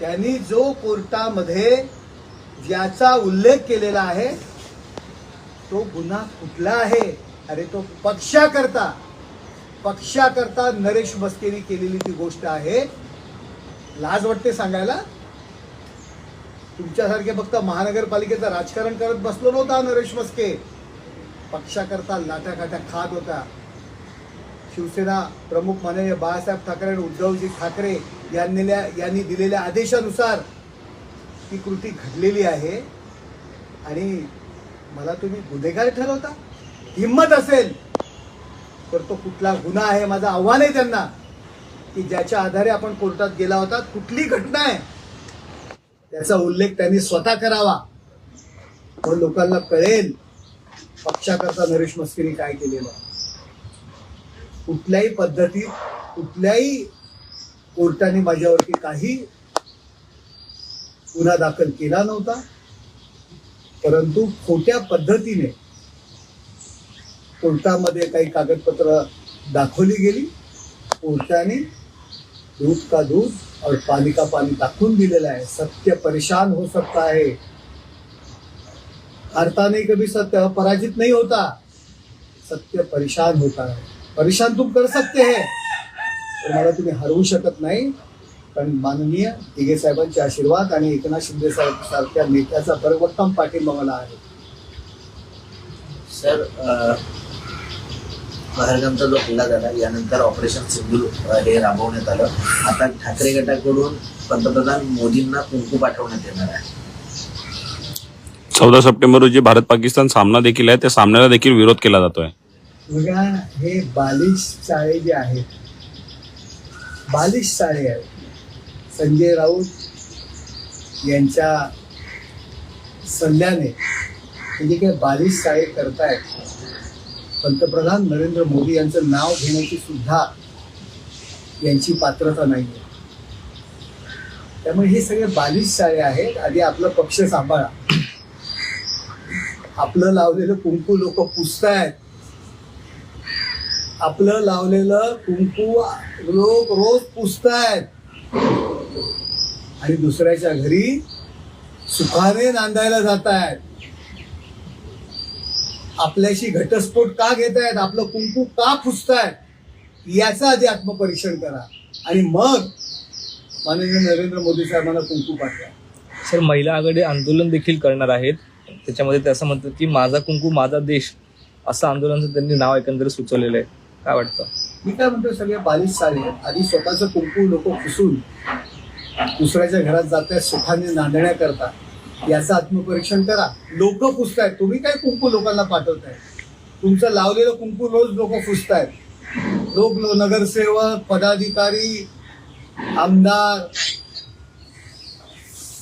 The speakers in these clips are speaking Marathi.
त्यांनी जो कोर्टामध्ये ज्याचा उल्लेख केलेला आहे तो गुन्हा कुठला आहे? अरे तो पक्षाकरता पक्षाकरता नरेश मस्केनी केलेली ती गोष्ट आहे. लाज वाटते सांगायला? तुमच्यासारखे फक्त महानगरपालिकेचं राजकारण करत बसलो नव्हता नरेश मस्के पक्षाकरता लाटाकाट्या खात होता. शिवसेना प्रमुख माननीय बाळासाहेब ठाकरे आणि उद्धवजी ठाकरे यांनील्या यांनी दिलेल्या आदेशानुसार ती कृती घडलेली आहे. आणि मला तुम्ही गुन्हेगार ठरवता? हिंमत असेल तर तो कुठला गुन्हा आहे माझं आव्हान आहे त्यांना की ज्याच्या आधारे आपण कोर्टात गेला होता कुठली घटना आहे? त्याचा उल्लेख त्यांनी स्वतः करावा. पण लोकांना कळेल पक्षाकरता नरेश मस्किनी काय केलेलं कुठल्याही पद्धतीत कुठल्याही कोर्टाने माझ्यावरती काही गुन्हा दाखल केला नव्हता. परंतु खोट्या पद्धतीने कोर्टामध्ये काही कागदपत्र दाखवली गेली. कोर्टाने दूध का दूध और पानी का पानी दाखवून दिलेलं आहे. सत्य परेशान हो सकता है. हारताने कभी सत्य पराजित नहीं होता. सत्य परेशान होता है. परेशान तुम कर सकते हैं। पण मला तुम्ही हरवू शकत नाही. कारण माननीय दिघे साहेबांचे आशीर्वाद आणि एकनाथ शिंदे साहेब सारख्या नेत्याचा भरभक्कम पाठिंबा मला आहे. सर पहलगामचा जो हल्ला झाला यानंतर ऑपरेशन सिंधूर अ, हे राबवण्यात आलं. आता ठाकरे गटाकडून पंतप्रधान मोदींना कुंकू पाठवण्यात येणार आहे. चौदा सप्टेंबर रोजी भारत पाकिस्तान सामना देखील आहे. त्या सामन्याला देखील विरोध केला जातोय. बघा हे बालिश चाळे जे आहेत बालिश चाळे आहेत संजय राऊत यांच्या सल्ल्याने म्हणजे जे काही बालिश चाळे करतायत. पंतप्रधान नरेंद्र मोदी यांचं नाव घेण्याची सुद्धा यांची पात्रता नाही आहे त्यामुळे हे सगळे बालिश चाळे आहेत आधी आपला पक्ष सांभाळा. आपलं लावलेलं कुंकू लोक पुसतायत. आपलं लावलेलं कुंकू लोक रोज पुसतायत. आणि दुसऱ्याच्या घरी सुखाने नांदायला जात आहेत आपल्याशी घटस्फोट का घेत आहेत आपलं कुंकू का पुसतायत? याचं आधी आत्मपरीक्षण करा. आणि मग माननीय नरेंद्र मोदी साहेबांना कुंकू पाठवा. सर महिला आघाडी आंदोलन देखील करणार आहेत. त्याच्यामध्ये ते असं म्हणतात की माझा कुंकू माझा देश असं आंदोलनाचं त्यांनी नाव एकंदरीत सुचवलेलं आहे. काय वाटतं? मी काय म्हणतो सगळे बालिश सारे आहेत. आधी स्वतःचं कुंकू लोक पुसून दुसऱ्याच्या घरात जाताय सुखाने नांदण्याकरता याचं आत्मपरीक्षण करा. लोक पुसतायत. तुम्ही काय कुंकू लोकांना पाठवताय? तुमचं लावलेलं कुंकू रोज लोक पुसतायत. लोक नगरसेवक पदाधिकारी आमदार.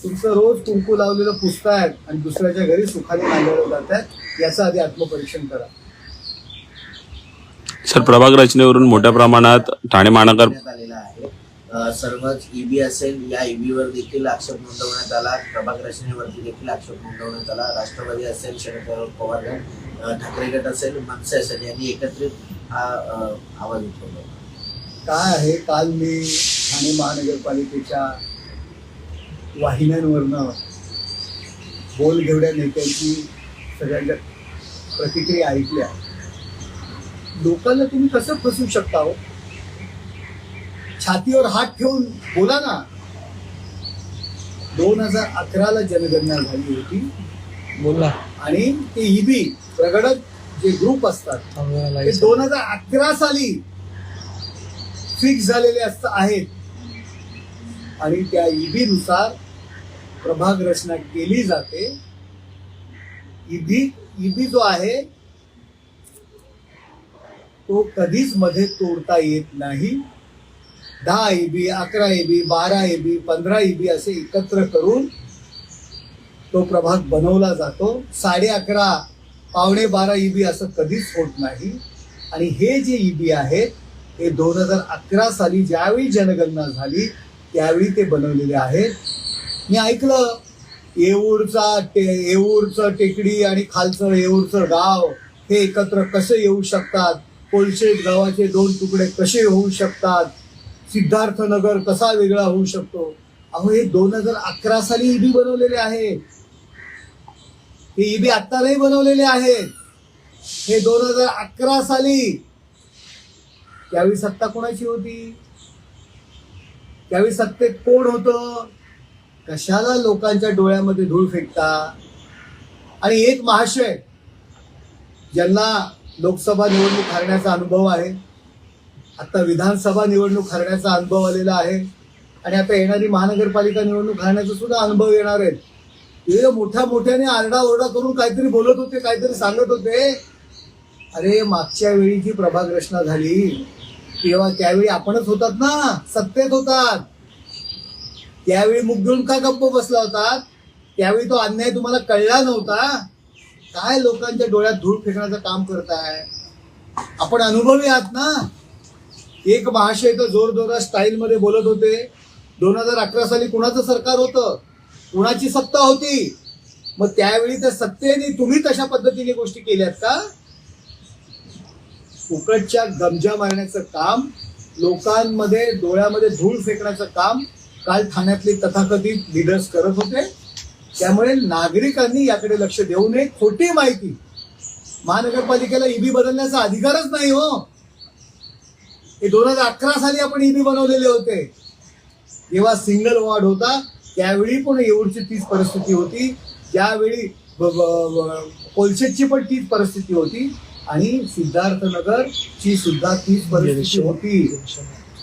तुमचं रोज कुंकू लावलेलं पुसतायत आणि दुसऱ्याच्या घरी सुखाने नांदवलं जात आहेत याचं आधी आत्मपरीक्षण करा. सर प्रभाग रचनेवरून मोठ्या प्रमाणात ठाणे महानगर सर्वच ईबी असेल या ईबीवर देखील आक्षेप नोंदवण्यात आला. प्रभाग रचनेवरती देखील आक्षेप नोंदवण्यात आला. राष्ट्रवादी असेल शरद पवार ठाकरे गट असेल मनसे असेल यांनी एकत्रित हा आवाज उठवला. काय आहे? काल मी ठाणे महानगरपालिकेच्या वाहिन्यांवरनं बोल घेवड्या नेत्यांची सगळ्यांच्या प्रतिक्रिया ऐकल्या. लोकांना तुम्ही कसं फसवू शकता हो? छातीवर हात ठेवून बोला ना. दोन हजार अकराला जनगणना झाली होती. बोल. आणि ते ईबी प्रगडक जे ग्रुप असतात ते दोन हजार अकरा साली फिक्स झालेले असत आहेत. आणि त्या ईबी नुसार प्रभाग रचना केली जाते. ईबी ईबी जो आहे तो कधीच मध्ये तोडता येत नाही. दहा ईबी अकरा ईबी बारा ए बी पंधरा ईबी असे एकत्र करून तो प्रभाग बनवला जातो. साडे अकरा पावणे बारा बी असं कधीच होत नाही. आणि हे जे ई बी आहेत हे दोन हजार अकरा साली ज्यावेळी जनगणना झाली त्यावेळी ते बनवलेले आहेत. मी ऐकलं येऊरचा टे येऊरचं टेकडी आणि खालचं येऊरचं गाव हे एकत्र कसे येऊ शकतात? कोलशेत गावाचे दोन तुकडे कसे होऊ शकतात? सिद्धार्थनगर कसा वेगळा होऊ शकतो? अहो हे दोन हजार अकरा साली ईबी बनवलेले आहे. हे ईबी आत्ता नाही बनवलेले आहेत हे दोन हजार अकरा साली. त्यावेळी सत्ता कोणाची होती? त्यावेळी सत्तेत कोण होतं? कशाला लोकांच्या डोळ्यामध्ये धूळ फेकता? आणि एक महाशय ज्यांना लोकसभा निवडणूक हरण्याचा अनुभव आहे. आता विधानसभा निवडणूक हरण्याचा अनुभव आलेला आहे. आणि आता येणारी महानगरपालिका निवडणूक हरण्याचा सुद्धा अनुभव येणार आहेत हे मोठ्या मोठ्याने आरडाओरडा करून काहीतरी बोलत होते काहीतरी सांगत होते. अरे मागच्या वेळी जी प्रभाग रचना झाली तेव्हा त्यावेळी आपणच होतात ना सत्तेत होतात. त्यावेळी मुख घेऊन का गप्प बसला होता त्यावेळी तो अन्याय तुम्हाला कळला नव्हता? काय लोकांच्या डोळ्यात धूळ फेकण्याचं काम करताय? आपण अनुभवी आहात ना? एक महाशय तर जोर जोरात स्टाईल मध्ये बोलत होते. दोन हजार अकरा साली कुणाचं सरकार होतं? कुणाची सत्ता होती? मग त्यावेळी त्या सत्तेने तुम्ही तशा पद्धतीने गोष्टी केल्यात का? फुकटच्या गमजा मारण्याचं काम लोकांमध्ये डोळ्यामध्ये धूळ फेकण्याचं काम काल ठाण्यातले तथाकथित लिडर्स करत होते. त्यामुळे नागरिकांनी याकडे लक्ष देऊ नये. खोटी माहिती. महानगरपालिकेला ईबी बदलण्याचा अधिकारच नाही हो. हे दोन हजार अकरा साली आपण ईबी बनवलेले होते. जेव्हा सिंगल वॉर्ड होता त्यावेळी पण एवढची तीच परिस्थिती होती. त्यावेळी कोलशेटची पण तीच परिस्थिती होती. आणि सिद्धार्थनगर ची सुद्धा तीच परिस्थिती होती.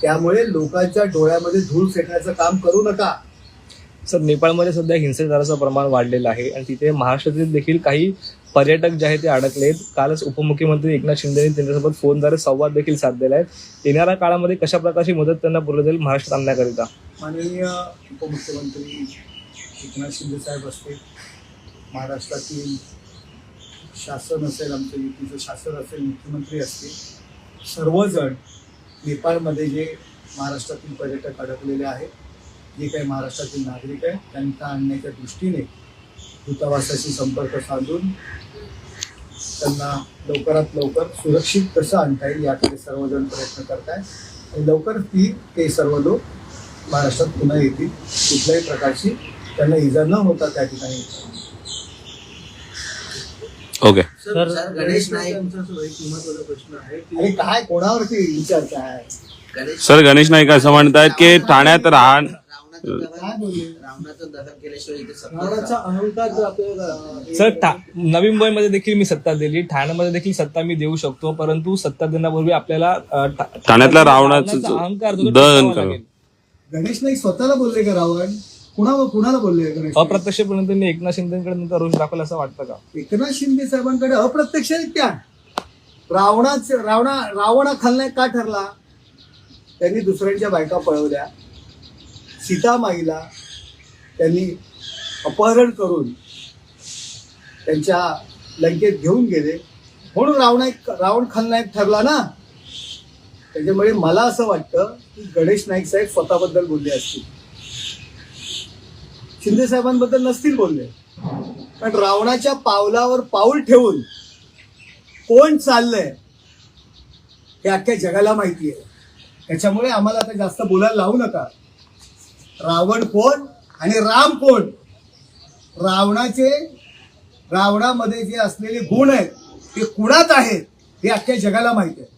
त्यामुळे लोकांच्या डोळ्यामध्ये धूळ फेकण्याचं काम करू नका. सर नेपाळमध्ये सध्या हिंसाचाराचं प्रमाण वाढलेलं आहे आणि तिथे महाराष्ट्रातील देखील काही पर्यटक जे आहेत ते अडकलेत. कालच उपमुख्यमंत्री एकनाथ शिंदे यांनी त्यांच्यासोबत फोनद्वारे संवाद देखील साधलेला आहे. येणाऱ्या काळामध्ये कशा प्रकारची मदत त्यांना पुरवली जाईल महाराष्ट्रात आणण्याकरिता माननीय उपमुख्यमंत्री एकनाथ शिंदे साहेब असतील महाराष्ट्रातील शासन असेल आमचं युतीचं शासन असेल मुख्यमंत्री असतील सर्वजण नेपाळमध्ये जे महाराष्ट्रातील पर्यटक अडकलेले आहेत जे काही महाराष्ट्रातील नागरिक आहेत त्यांना आणण्याच्या दृष्टीने दूतावासाशी संपर्क साधून त्यांना लवकरात लवकर सुरक्षित कसं आणता येईल याकडे सर्वजण प्रयत्न करत आहेत आणि लवकर ती ते सर्व लोक महाराष्ट्रात पुन्हा येतील कुठल्याही प्रकारची त्यांना इजा न होता त्या ठिकाणी. ओके सर गणेश नाईक महत्त्वाचा प्रश्न आहे की आणि काय कोणावरती विचारता आहे गणेश सर गणेश नाईक असं म्हणतात की ठाण्यात राहण सर ठा- नवी मुंबईमध्ये देखील मी सत्ता दिली. ठाण्यामध्ये देखील सत्ता मी देऊ शकतो परंतु सत्ता देण्यापूर्वी आपल्याला अ, ठा- ठाण्यातल्या रावणाचं अहंकार. गणेश नाईक स्वतःला बोलले का रावण? कुणावर कुणाला बोलले? अप्रत्यक्षपणे त्यांनी एकनाथ शिंदेकडे रोष दाखवला असं वाटतं का? एकनाथ शिंदे साहेबांकडे अप्रत्यक्षरित्या रावणाच रावणा रावण खलनायक का ठरला? त्यांनी दुसऱ्यांच्या बायका पळवल्या. सीतामाईला त्यांनी अपहरण करून त्यांच्या लंकेत घेऊन गेले. म्हणून रावण रावण खलनायक ठरला ना? त्याच्यामुळे मला असं वाटतं की गणेश नाईक साहेब स्वतःबद्दल बोलले असतील. शिंदे साहेबांबद्दल नसतील बोलले. पण रावणाच्या पावलावर पाऊल ठेवून कोण चाललंय हे अख्ख्या जगाला माहिती आहे. त्याच्यामुळे आम्हाला आता जास्त बोलायला लावू नका. रावण कोण आणि राम कोण? रावणाचे रावणामध्ये जे असलेले गुण आहेत ते कुणात आहेत हे अख्ख्या जगाला माहिती आहे.